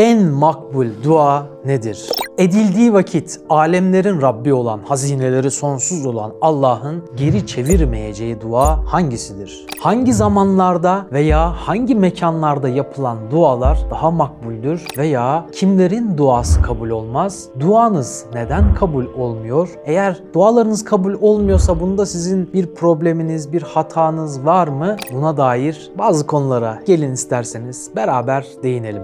En makbul dua nedir? Edildiği vakit alemlerin Rabbi olan, hazineleri sonsuz olan Allah'ın geri çevirmeyeceği dua hangisidir? Hangi zamanlarda veya hangi mekanlarda yapılan dualar daha makbuldür veya kimlerin duası kabul olmaz? Duanız neden kabul olmuyor? Eğer dualarınız kabul olmuyorsa bunda sizin bir probleminiz, bir hatanız var mı? Buna dair bazı konulara gelin isterseniz beraber değinelim.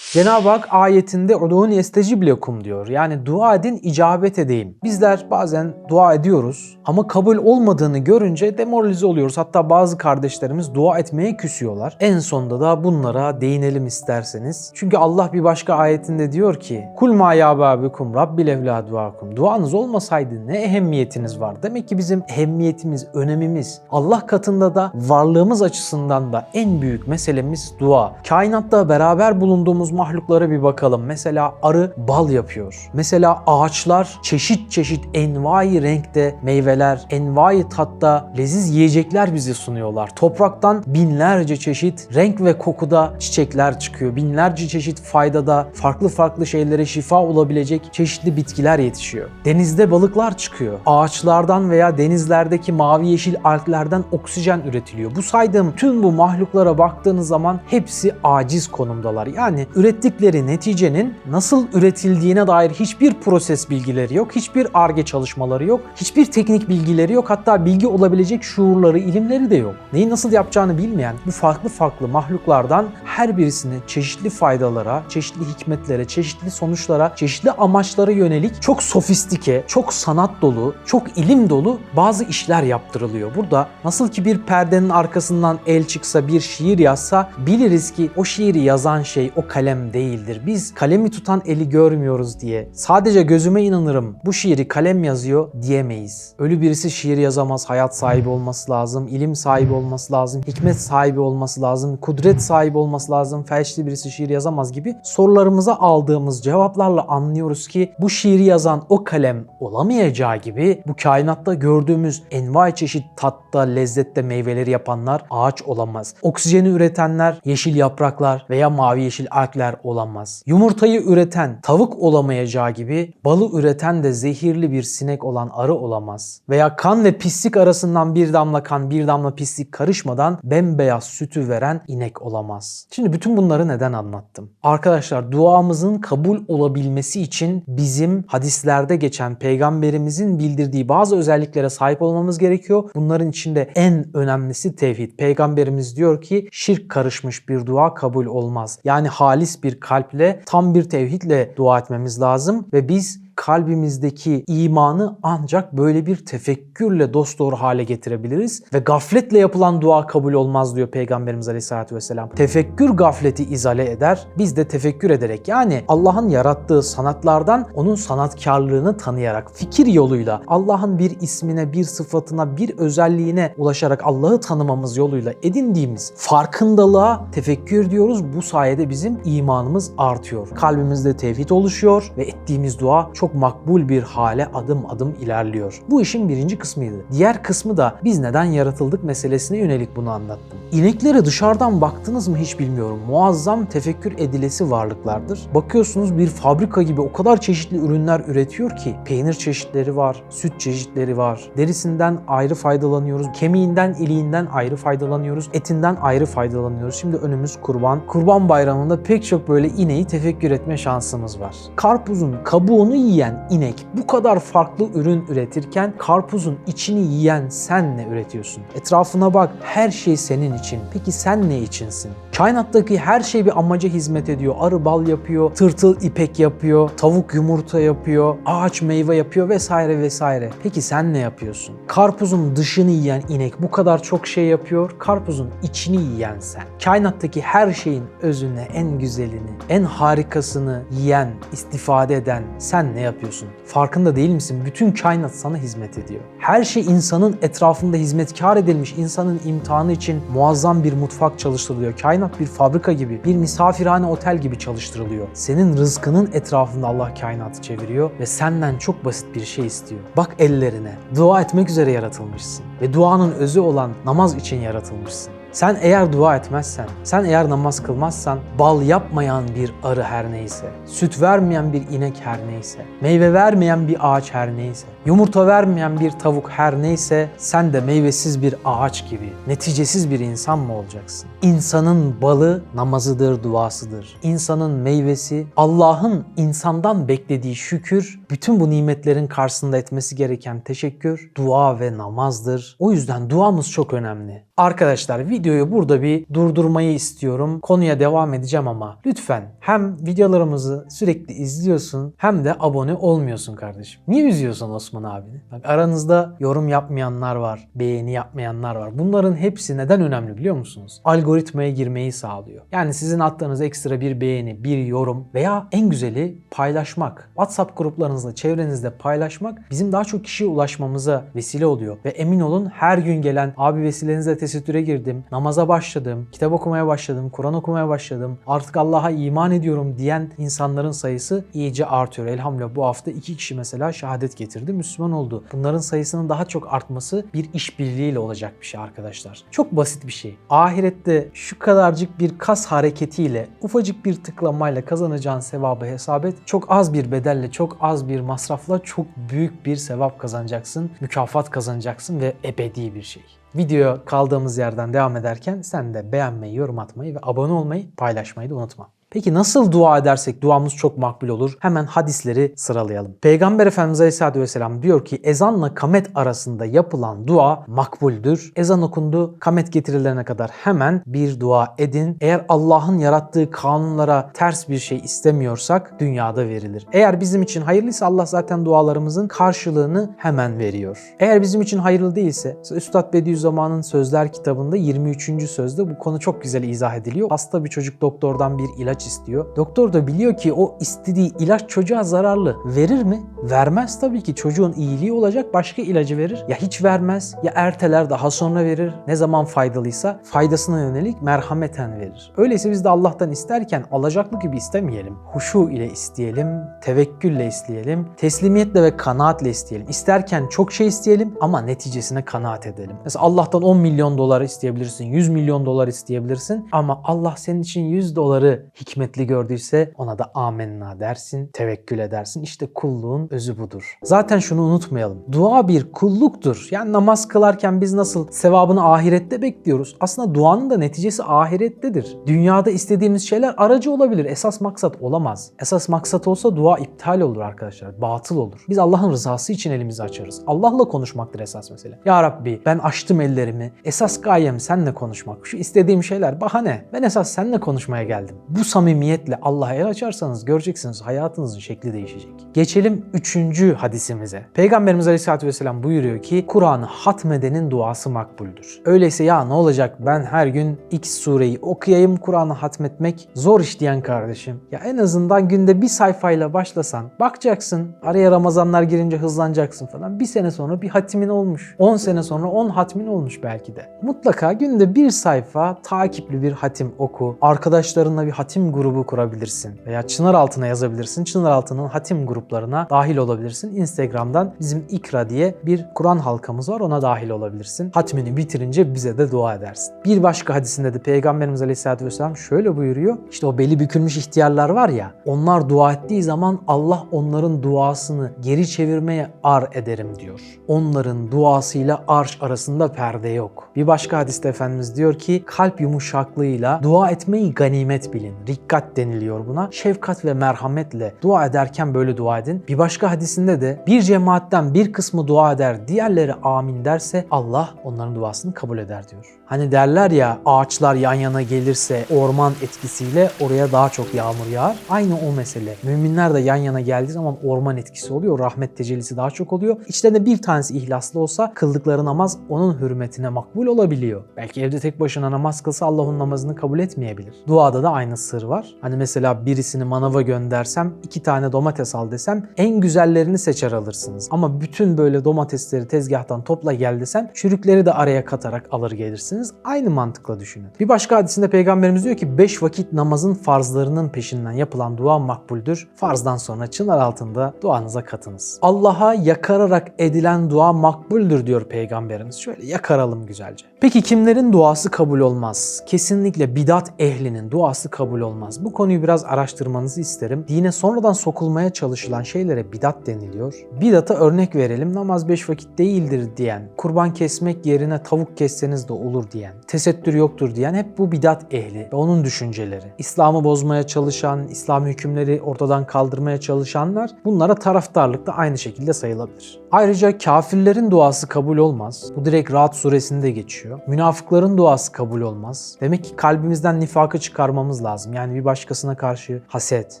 Cenab-ı Hak ayetinde "Udûni estecib lekum" diyor. Yani dua edin, icabet edeyim. Bizler bazen dua ediyoruz ama kabul olmadığını görünce demoralize oluyoruz. Hatta bazı kardeşlerimiz dua etmeye küsüyorlar. En sonunda da bunlara değinelim isterseniz. Çünkü Allah bir başka ayetinde diyor ki "Kul ma yâbâbikum rabbil evlâ duakum." Duanız olmasaydı ne ehemmiyetiniz var? Demek ki bizim ehemmiyetimiz, önemimiz Allah katında da varlığımız açısından da en büyük meselemiz dua. Kainatta beraber bulunduğumuz mahluklara bir bakalım. Mesela arı bal yapıyor. Mesela ağaçlar çeşit çeşit envai renkte meyveler, envai tatta leziz yiyecekler bize sunuyorlar. Topraktan binlerce çeşit renk ve kokuda çiçekler çıkıyor. Binlerce çeşit faydada farklı farklı şeylere şifa olabilecek çeşitli bitkiler yetişiyor. Denizde balıklar çıkıyor. Ağaçlardan veya denizlerdeki mavi yeşil alglerden oksijen üretiliyor. Bu saydığım tüm bu mahluklara baktığınız zaman hepsi aciz konumdalar. Yani ürettikleri neticenin nasıl üretildiğine dair hiçbir proses bilgileri yok, hiçbir arge çalışmaları yok, hiçbir teknik bilgileri yok, hatta bilgi olabilecek şuurları, ilimleri de yok. Neyi nasıl yapacağını bilmeyen bu farklı farklı mahluklardan her birisini çeşitli faydalara, çeşitli hikmetlere, çeşitli sonuçlara, çeşitli amaçlara yönelik çok sofistike, çok sanat dolu, çok ilim dolu bazı işler yaptırılıyor. Burada nasıl ki bir perdenin arkasından el çıksa, bir şiir yazsa biliriz ki o şiiri yazan şey o kalem değildir. Biz kalemi tutan eli görmüyoruz diye sadece gözüme inanırım bu şiiri kalem yazıyor diyemeyiz. Ölü birisi şiir yazamaz, hayat sahibi olması lazım, ilim sahibi olması lazım, hikmet sahibi olması lazım, kudret sahibi olması lazım, felçli birisi şiir yazamaz gibi sorularımıza aldığımız cevaplarla anlıyoruz ki bu şiiri yazan o kalem olamayacağı gibi bu kainatta gördüğümüz envai çeşit tatta, lezzette meyveleri yapanlar ağaç olamaz. Oksijeni üretenler yeşil yapraklar veya mavi yeşil algler olamaz. Yumurtayı üreten tavuk olamayacağı gibi balı üreten de zehirli bir sinek olan arı olamaz. Veya kan ve pislik arasından bir damla kan bir damla pislik karışmadan bembeyaz sütü veren inek olamaz. Şimdi bütün bunları neden anlattım? Arkadaşlar duamızın kabul olabilmesi için bizim hadislerde geçen peygamberimizin bildirdiği bazı özelliklere sahip olmamız gerekiyor. Bunların içinde en önemlisi tevhid. Peygamberimiz diyor ki şirk karışmış bir dua kabul olmaz. Yani halis bir kalple tam bir tevhidle dua etmemiz lazım ve biz kalbimizdeki imanı ancak böyle bir tefekkürle dosdoğru hale getirebiliriz ve gafletle yapılan dua kabul olmaz diyor Peygamberimiz Aleyhisselatü Vesselam. Tefekkür gafleti izale eder. Biz de tefekkür ederek yani Allah'ın yarattığı sanatlardan onun sanatkarlığını tanıyarak fikir yoluyla Allah'ın bir ismine, bir sıfatına, bir özelliğine ulaşarak Allah'ı tanımamız yoluyla edindiğimiz farkındalığa tefekkür diyoruz. Bu sayede bizim imanımız artıyor. Kalbimizde tevhid oluşuyor ve ettiğimiz dua çok makbul bir hale adım adım ilerliyor. Bu işin birinci kısmıydı. Diğer kısmı da biz neden yaratıldık meselesine yönelik bunu anlattım. İneklere dışarıdan baktınız mı hiç bilmiyorum. Muazzam tefekkür edilesi varlıklardır. Bakıyorsunuz bir fabrika gibi o kadar çeşitli ürünler üretiyor ki peynir çeşitleri var, süt çeşitleri var. Derisinden ayrı faydalanıyoruz. Kemiğinden, iliğinden ayrı faydalanıyoruz. Etinden ayrı faydalanıyoruz. Şimdi önümüz kurban. Kurban bayramında pek çok böyle ineği tefekkür etme şansımız var. Karpuzun kabuğunu yiyen inek bu kadar farklı ürün üretirken karpuzun içini yiyen sen ne üretiyorsun? Etrafına bak her şey senin için. Peki sen ne içinsin? Kainattaki her şey bir amaca hizmet ediyor. Arı bal yapıyor, tırtıl ipek yapıyor, tavuk yumurta yapıyor, ağaç meyve yapıyor vesaire vesaire. Peki sen ne yapıyorsun? Karpuzun dışını yiyen inek bu kadar çok şey yapıyor. Karpuzun içini yiyen sen. Kainattaki her şeyin özüne, en güzelini, en harikasını yiyen, istifade eden sen ne yapıyorsun? Farkında değil misin? Bütün kainat sana hizmet ediyor. Her şey insanın etrafında hizmetkar edilmiş, insanın imtihanı için muazzam bir mutfak çalıştırılıyor. Kainat bir fabrika gibi, bir misafirhane otel gibi çalıştırılıyor. Senin rızkının etrafında Allah kainatı çeviriyor ve senden çok basit bir şey istiyor. Bak ellerine. Dua etmek üzere yaratılmışsın ve duanın özü olan namaz için yaratılmışsın. Sen eğer dua etmezsen, sen eğer namaz kılmazsan, bal yapmayan bir arı her neyse, süt vermeyen bir inek her neyse, meyve vermeyen bir ağaç her neyse, yumurta vermeyen bir tavuk her neyse, sen de meyvesiz bir ağaç gibi, neticesiz bir insan mı olacaksın? İnsanın balı namazıdır, duasıdır. İnsanın meyvesi, Allah'ın insandan beklediği şükür, bütün bu nimetlerin karşısında etmesi gereken teşekkür, dua ve namazdır. O yüzden duamız çok önemli. Arkadaşlar videoyu burada bir durdurmayı istiyorum. Konuya devam edeceğim ama lütfen hem videolarımızı sürekli izliyorsun hem de abone olmuyorsun kardeşim. Niye üzüyorsun Osman abini? Bak aranızda yorum yapmayanlar var, beğeni yapmayanlar var. Bunların hepsi neden önemli biliyor musunuz? Algoritmaya girmeyi sağlıyor. Yani sizin attığınız ekstra bir beğeni, bir yorum veya en güzeli paylaşmak. WhatsApp gruplarınızda, çevrenizde paylaşmak bizim daha çok kişiye ulaşmamıza vesile oluyor. Ve emin olun her gün gelen abi vesilenizle tesettüre girdim, namaza başladım, kitap okumaya başladım, Kur'an okumaya başladım, artık Allah'a iman ediyorum diyen insanların sayısı iyice artıyor. Elhamdülillah bu hafta iki kişi mesela şehadet getirdi, Müslüman oldu. Bunların sayısının daha çok artması bir işbirliğiyle olacak bir şey arkadaşlar. Çok basit bir şey. Ahirette şu kadarcık bir kas hareketiyle, ufacık bir tıklamayla kazanacağın sevabı hesap et. Çok az bir bedelle, çok az bir masrafla çok büyük bir sevap kazanacaksın, mükafat kazanacaksın ve ebedi bir şey. Videoya kaldığımız yerden devam ederken sen de beğenmeyi, yorum atmayı ve abone olmayı, paylaşmayı da unutma. Peki nasıl dua edersek duamız çok makbul olur? Hemen hadisleri sıralayalım. Peygamber Efendimiz Aleyhisselatü Vesselam diyor ki ezanla kamet arasında yapılan dua makbuldür. Ezan okundu, kamet getirilene kadar hemen bir dua edin. Eğer Allah'ın yarattığı kanunlara ters bir şey istemiyorsak dünyada verilir. Eğer bizim için hayırlıysa Allah zaten dualarımızın karşılığını hemen veriyor. Eğer bizim için hayırlı değilse Üstad Bediüzzaman'ın Sözler kitabında 23. sözde bu konu çok güzel izah ediliyor. Hasta bir çocuk doktordan bir ilaç istiyor. Doktor da biliyor ki o istediği ilaç çocuğa zararlı. Verir mi? Vermez tabii ki. Çocuğun iyiliği olacak başka ilacı verir. Ya hiç vermez ya erteler daha sonra verir. Ne zaman faydalıysa faydasına yönelik merhameten verir. Öyleyse biz de Allah'tan isterken alacaklı gibi istemeyelim. Huşu ile isteyelim, tevekkülle isteyelim, teslimiyetle ve kanaatle isteyelim. İsterken çok şey isteyelim ama neticesine kanaat edelim. Mesela Allah'tan 10 milyon dolar isteyebilirsin, 100 milyon dolar isteyebilirsin ama Allah senin için 100 doları hikmetli gördüyse ona da amenna dersin, tevekkül edersin. İşte kulluğun özü budur. Zaten şunu unutmayalım. Dua bir kulluktur. Yani namaz kılarken biz nasıl sevabını ahirette bekliyoruz. Aslında duanın da neticesi ahirettedir. Dünyada istediğimiz şeyler aracı olabilir. Esas maksat olamaz. Esas maksat olsa dua iptal olur arkadaşlar. Batıl olur. Biz Allah'ın rızası için elimizi açarız. Allah'la konuşmaktır esas mesele. Ya Rabbi ben açtım ellerimi. Esas gayem seninle konuşmak. Şu istediğim şeyler bahane. Ben esas seninle konuşmaya geldim. Bu samimiyetle Allah'a el açarsanız göreceksiniz hayatınızın şekli değişecek. Geçelim üçüncü hadisimize. Peygamberimiz Aleyhisselatü Vesselam buyuruyor ki Kur'an'ı hatmedenin duası makbuldür. Öyleyse ya ne olacak ben her gün X sureyi okuyayım Kur'an'ı hatmetmek zor iş diyen kardeşim. Ya en azından günde bir sayfayla başlasan bakacaksın araya Ramazanlar girince hızlanacaksın falan. Bir sene sonra bir hatimin olmuş. 10 sene sonra 10 hatmin olmuş belki de. Mutlaka günde bir sayfa takipli bir hatim oku. Arkadaşlarınla bir hatim grubu kurabilirsin. Veya çınar altına yazabilirsin. Çınar altının hatim gruplarına dahil olabilirsin. Instagram'dan bizim İkra diye bir Kur'an halkamız var ona dahil olabilirsin. Hatmini bitirince bize de dua edersin. Bir başka hadisinde de Peygamberimiz Aleyhisselatü Vesselam şöyle buyuruyor. İşte o beli bükülmüş ihtiyarlar var ya onlar dua ettiği zaman Allah onların duasını geri çevirmeye ar ederim diyor. Onların duasıyla arş arasında perde yok. Bir başka hadiste Efendimiz diyor ki kalp yumuşaklığıyla dua etmeyi ganimet bilin. Rikkat deniliyor buna. Şefkat ve merhametle dua ederken böyle dua edin. Bir başka hadisinde de bir cemaatten bir kısmı dua eder, diğerleri amin derse Allah onların duasını kabul eder diyor. Hani derler ya ağaçlar yan yana gelirse orman etkisiyle oraya daha çok yağmur yağar. Aynı o mesele. Müminler de yan yana geldiği zaman orman etkisi oluyor. Rahmet tecellisi daha çok oluyor. İçlerinde bir tanesi ihlaslı olsa kıldıkları namaz onun hürmetine makbul olabiliyor. Belki evde tek başına namaz kılsa Allah onun namazını kabul etmeyebilir. Duada da aynı sır var. Hani mesela birisini manava göndersem iki tane domates al desem en güzellerini seçer alırsınız. Ama bütün böyle domatesleri tezgahtan topla gel desem çürükleri de araya katarak alır gelirsiniz. Aynı mantıkla düşünün. Bir başka hadisinde peygamberimiz diyor ki 5 vakit namazın farzlarının peşinden yapılan dua makbuldür. Farzdan sonra çınar altında duanıza katınız. Allah'a yakararak edilen dua makbuldür diyor peygamberimiz. Şöyle yakaralım güzelce. Peki kimlerin duası kabul olmaz? Kesinlikle bidat ehlinin duası kabul olmaz. Bu konuyu biraz araştırmanızı isterim. Dine sonradan sokulmaya çalışılan şeylere bidat deniliyor. Bidata örnek verelim. Namaz beş vakit değildir diyen, kurban kesmek yerine tavuk kesseniz de olur diyen, tesettür yoktur diyen hep bu bidat ehli ve onun düşünceleri. İslam'ı bozmaya çalışan, İslam hükümleri ortadan kaldırmaya çalışanlar bunlara taraftarlık da aynı şekilde sayılabilir. Ayrıca kafirlerin duası kabul olmaz. Bu direkt Rahat suresinde geçiyor. Münafıkların duası kabul olmaz. Demek ki kalbimizden nifakı çıkarmamız lazım. Yani bir başkasına karşı haset,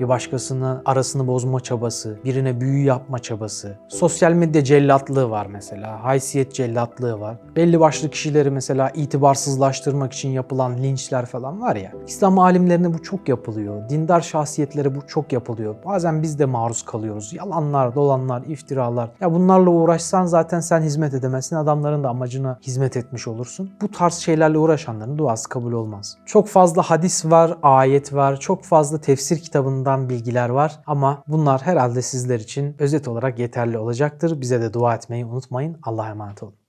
bir başkasına arasını bozma çabası, birine büyü yapma çabası. Sosyal medya cellatlığı var mesela. Haysiyet cellatlığı var. Belli başlı kişileri mesela itibarsızlaştırmak için yapılan linçler falan var ya. İslam alimlerine bu çok yapılıyor. Dindar şahsiyetlere bu çok yapılıyor. Bazen biz de maruz kalıyoruz. Yalanlar, dolanlar, iftiralar. Ya bunlarla uğraşsan zaten sen hizmet edemezsin. Adamların da amacına hizmet etmiş olursun. Bu tarz şeylerle uğraşanların duası kabul olmaz. Çok fazla hadis var, ayet var, çok fazla tefsir kitabından bilgiler var ama bunlar herhalde sizler için özet olarak yeterli olacaktır. Bize de dua etmeyi unutmayın. Allah'a emanet olun.